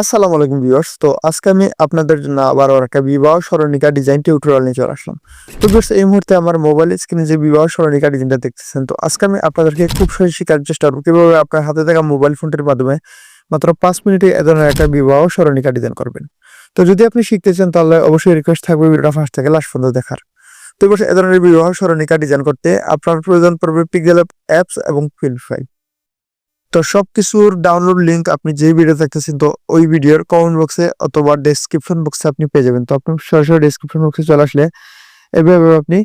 আসসালামু আলাইকুম ভিউয়ার্স। তো আজকে আমি আপনাদের জন্য আবার একটা বিবাহ স্মরণিকা ডিজাইন টিউটোরিয়াল নিয়ে চলে আসলাম। তো ভিউয়ার্স, এই মুহূর্তে আমার মোবাইল স্ক্রিনে যে বিবাহ স্মরণিকা ডিজাইনটা দেখতেছেন, তো আজকে আমি আপনাদেরকে খুব সহজে শেখার চেষ্টা করব কীভাবে আপনার হাতে থাকা মোবাইল ফোনটির মাধ্যমে মাত্র পাঁচ মিনিটে এ ধরনের একটা বিবাহ স্মরণিকা ডিজাইন করবেন। তো যদি আপনি শিখতে চান, তাহলে অবশ্যই রিকোয়েস্ট থাকবে ভিডিওটা ফার্স্ট থেকে লাস্ট পর্যন্ত দেখার। তো এ ধরনের বিবাহ স্মরণিকা ডিজাইন করতে আপনার প্রয়োজন পড়বে পিক্সেল অ্যাপস এবং ফিল ফাইল তো সব কিছুর ডাউনলোড লিঙ্ক আপনি যে ভিডিও দেখতেছেন, তো ওই ভিডিওর কমেন্ট বক্সে অথবা ডেসক্রিপশন বক্সে আপনি পেয়ে যাবেন। তো আপনি সরাসরি ডেসক্রিপশন বক্সে চলে আসলে এভাবে আপনি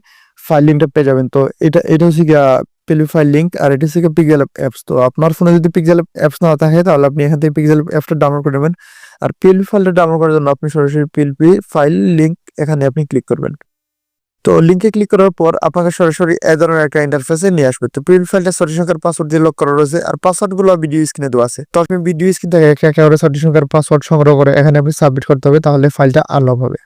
ফাইল লিঙ্কটা পেয়ে যাবেন। তো এটা এটা হচ্ছে গিয়া পেলি ফাইল লিঙ্ক আর এটা হচ্ছে পিক্সেল অ্যাপস তো আপনার ফোনে যদি পিক্সেল অ্যাপস না থাকে, তাহলে আপনি এখান থেকে পিক্সেল অ্যাপসটা ডাউনলোড করে নেবেন। আর পিএলপি ফাইলটা ডাউনলোড করার জন্য আপনি সরাসরি পিএলপি ফাইল লিঙ্ক এখানে আপনি ক্লিক করবেন। তো লিঙ্কে ক্লিক করার পর আপনাকে সরাসরি এ ধরনের একটা ইন্টারফেসে নিয়ে আসবে। তো প্রিন্ট ফাইলটা সরি সংখ্যার পাসওয়ার্ড দিয়ে লক করা রয়েছে আর পাসওয়ার্ডগুলো ভিডিও স্ক্রিনে দেওয়া আছে। তো আপনি ভিডিও স্ক্রিন থেকে একটা একটা করে সরি সংখ্যার পাসওয়ার্ড সংগ্রহ করে এখানে আপনি সাবমিট করতে হবে, তাহলে ফাইলটা আনলক হবে।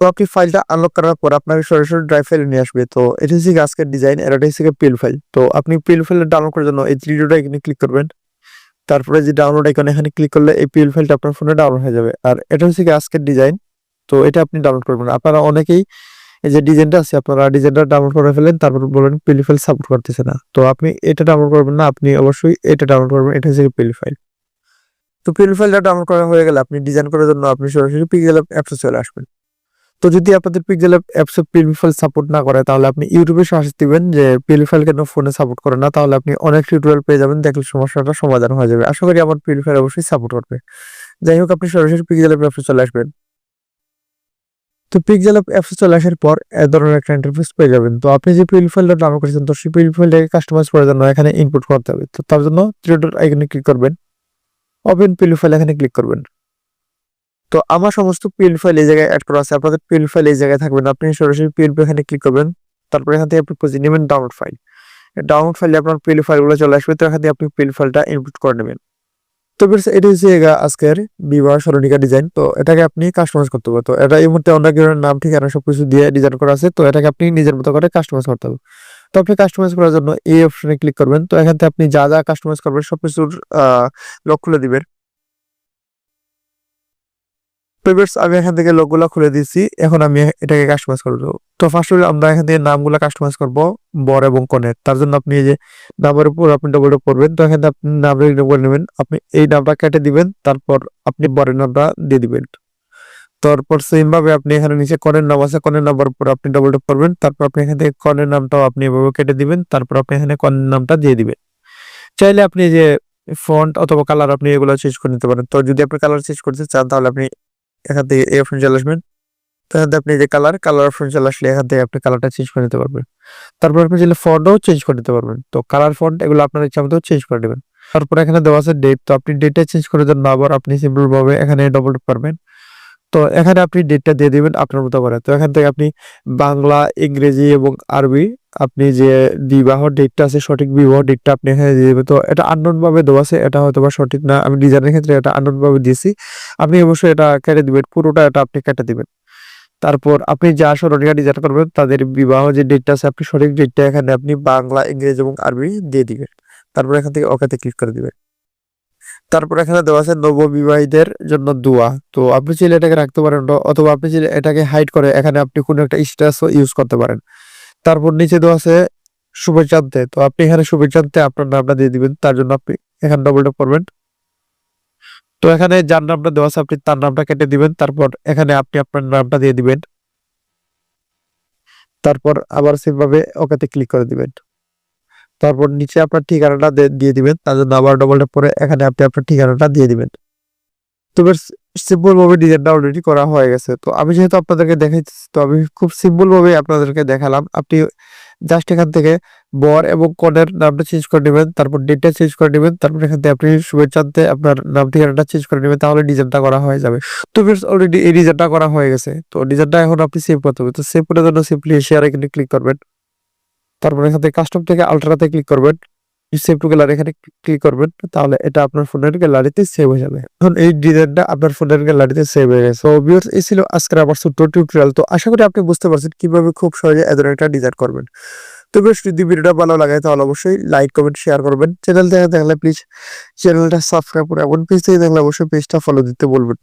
তো আপনি ফাইলটা আনলক করার পর আপনাকে সরাসরি ড্রাইভ ফাইলে নিয়ে আসবে। তো এটা হচ্ছে আজকের ডিজাইন এটা হচ্ছে পিল ফাইল তো আপনি পিল ফাইল ডাউনলোড করার জন্য এই থ্রিডোটা এখানে ক্লিক করবেন। তারপরে যে ডাউনলোড আইকন এখানে ক্লিক করলে এই পিএল ফাইলটা আপনার ফোনে ডাউনলোড হয়ে যাবে। আর এটা হচ্ছে কি আজকের ডিজাইন তো এটা আপনি ডাউনলোড করবেন আপনারা অনেকেই এই যে ডিজাইনটা আছে, আপনারা ডিজাইনটা ডাউনলোড করে ফেলেন, তারপর বলেন পিএল ফাইল সাপোর্ট করতেছে না। তো আপনি এটা ডাউনলোড করবেন না, আপনি অবশ্যই এটা ডাউনলোড করবেন, এটা হচ্ছে পিএল ফাইল তো পিএল ফাইলটা ডাউনলোড করা হয়ে গেলে আপনি ডিজাইন করার জন্য আপনি সরাসরি পিক্সেল অ্যাপসে চলে আসবেন। তো যদি আপনাদের পিক্সেল অ্যাপসে পিএল ফাইল সাপোর্ট না করে, তাহলে আপনি ইউটিউবে সার্চ দিবেন যে পিএল ফাইল কেন ফোনে সাপোর্ট করে না, তাহলে আপনি অনেক টিউটোরিয়াল পেয়ে যাবেন, দেখলে সমস্যাটা সমাধান হয়ে যাবে। আশা করি আমার পিএল ফাইল অবশ্যই সাপোর্ট করবে। যাই হোক, আপনি সরাসরি পিক্সেল অ্যাপসে চলে আসবেন। তো পিক্সেল অ্যাপসে চলে আসার পর এ ধরনের একটা ইন্টারফেস পেয়ে যাবেন। তো আপনি যে পিএল ফাইলটা ডাউনলোড করেছেন, তো সেই পিএল ফাইলটাকে কাস্টমাইজ করার জন্য এখানে ইনপুট করতে হবে। তো তার জন্য থ্রি ডট আইকনে ক্লিক করবেন। ওপেন পিএল ফাইল এখানে ক্লিক করবেন। তো আমার সমস্ত পিএল ফাইল এই জায়গায় অ্যাড করা আছে। আপনাদের পিএল ফাইল এই জায়গায় থাকবেন। আপনি সরাসরি পিএল এখানে ক্লিক করবেন। তারপর এখান থেকে আপনি খুঁজে নেবেন ডাউনলোড ফাইল ডাউনলোড ফাইলে আপনার পিএল ফাইলগুলো চলে আসবে। তো এখান থেকে আপনি পিএল ফাইলটা ইনপুট করে নেবেন। তো এটা হচ্ছে আজকের বিবাহ সরণিকা ডিজাইন তো এটাকে আপনি কাস্টমাইজ করতে হবে। তো এটা এই মুহূর্তে কেউ নাম ঠিক ঠিকানা সবকিছু দিয়ে ডিজাইন করা আছে। তো এটাকে আপনি নিজের মতো করে কাস্টমাইজ করতে হবে। তো আপনি কাস্টমাইজ করার জন্য এই অপশনে ক্লিক করবেন। তো এখান থেকে আপনি যা যা কাস্টমাইজ করবেন, সবকিছুর লক খুলে দিবেন। পেপারস আমি এখান থেকে লোকগুলো খুলে দিয়েছি। এখন আমি এটাকে কাস্টমাইজ করব তো ফার্স্ট আমরা এখান থেকে নামগুলো কাস্টমাইজ করব, বর এবং কনের। তার জন্য আপনি এই যে নামের উপর আপনি ডবল টপ করবেন, তো এখানে আপনি নামটা করে নেবেন। আপনি এই নামটা কেটে দিবেন, তারপর আপনি বরের নামটা দিয়ে দিবেন। তারপর সেম ভাবে আপনি এখানে নিচে কনের নাম আছে, কনের নাম্বার উপর আপনি ডবল টপ করবেন, তারপর আপনি এখান থেকে কনের নামটাও আপনি এভাবে কেটে দিবেন, তারপর আপনি এখানে কনের নামটা দিয়ে দিবেন। চাইলে আপনি যে ফন্ট অথবা কালার আপনি এগুলো চেঞ্জ করে নিতে পারেন। তো যদি আপনি কালার চেঞ্জ করতে চান, তাহলে আপনি এখান থেকে এই অপশন চলে আসবেন। এখান থেকে আপনি যে কালার কালার অপশন চলে আসলে এখান থেকে আপনি কালারটা চেঞ্জ করে নিতে পারবেন। তারপর আপনি চাইলে ফন্টও চেঞ্জ করে নিতে পারবেন। তো কালার ফন্ট এগুলো আপনার ইচ্ছা মতো চেঞ্জ করে নেবেন। তারপর এখানে দেওয়া আছে ডেট তো আপনি ডেটটা চেঞ্জ করে দেন আবার আপনি সিম্পল ভাবে এখানে ডবল পারবেন তো এখানে আপনি ডেটটা দিয়ে দিবেন আপনার মতো করে। তো এখান থেকে আপনি বাংলা, ইংরেজি এবং আরবি আপনি যে বিবাহ ডেটটা আছে, সঠিক বিবাহ ডেটটা আপনি এখানে দিয়ে দেবেন। তো এটা ভাবে দেওয়া আছে, এটা হয়তো বা সঠিক না। আমি ডিজাইনের ক্ষেত্রে এটা ভাবে দিয়েছি। আপনি অবশ্যই এটা কেটে দিবেন, পুরোটা এটা আপনি কেটে দিবেন। তারপর আপনি যা স্মরণিকা ডিজাইন করবেন, তাদের বিবাহ যে ডেটটা আছে, আপনি সঠিক ডেটটা এখানে আপনি বাংলা, ইংরেজি এবং আরবি দিয়ে দিবেন। তারপর এখান থেকে ওকেতে ক্লিক করে দিবেন। তারপর এখানে দেওয়া আছে নববিবাহীদের জন্য দোয়া। তো আপনি চাইলে এটাকে রাখতে পারেন, অথবা আপনি চাইলে এটাকে হাইড করে এখানে আপনি কোনো একটা স্ট্যাটাসও ইউজ করতে পারেন। তারপর নিচে দেওয়া আছে শুভেচ্ছান্তে তো আপনি এখানে শুভেচ্ছান্তে আপনার নামটা দিয়ে দিবেন, তার জন্য আপনি এখানে ডবল টপ করবেন। তো এখানে যার নামটা দেওয়া আছে আপনি তার নামটা কেটে দিবেন, তারপর এখানে আপনি আপনার নামটা দিয়ে দিবেন। তারপর আবার সেভাবে ওকেতে ক্লিক করে দিবেন। তারপর নিচে আপনার ঠিকানাটা দিয়ে দিবেন, তার জন্য আবার ডবল ট্যাপ করে এখানে আপনি আপনার ঠিকানাটা দিয়ে দিবেন। তো বেশ সিম্পল ভাবে ডিজাইনটা অলরেডি করা হয়ে গেছে। তো আমি যেহেতু আপনাদেরকে দেখাইছি তো আমি খুব সিম্পল ভাবে আপনাদেরকে দেখালাম। আপনি জাস্ট এখান থেকে বর এবং কনের নামটা চেঞ্জ করে নেবেন, তারপর ডেটটা চেঞ্জ করে নেবেন, তারপর এখান থেকে আপনি শুভেচ্ছাতে আপনার নাম ঠিকানাটা চেঞ্জ করে নেবেন, তাহলে ডিজাইনটা করা হয়ে যাবে। তো বেশ অলরেডি এই ডিজাইনটা করা হয়ে গেছে। তো ডিজাইনটা এখন আপনি সেভ করতে হবে। তো সেভ করার জন্য সিম্পলি শেয়ার এখানে ক্লিক করবেন। তারপর এখান থেকে কাস্টম থেকে আলট্রাতে ক্লিক করবেন। সেভ টু গ্যালারি এখানে ক্লিক করবেন, তাহলে এটা আপনার ফোনের গ্যালারিতে সেভ হয়ে যাবে। এখন এই ডিজাইনটা আপনার ফোনের গ্যালারিতে সেভ হয়ে গেছে। তো ভিউয়ার্স এই ছিল আজকের আমার ছোট্ট টিউটোরিয়াল তো আশা করি আপনি বুঝতে পারছেন কীভাবে খুব সহজে এ ধরনের একটা ডিজাইন করবেন। তো বেশ যদি ভিডিওটা ভালো লাগে, তাহলে অবশ্যই লাইক কমেন্ট শেয়ার করবেন। চ্যানেল থেকে দেখলে প্লিজ চ্যানেলটা সাবস্ক্রাইব করে এবং পেজ থেকে দেখলে অবশ্যই পেজটা ফলো দিতে বলবেন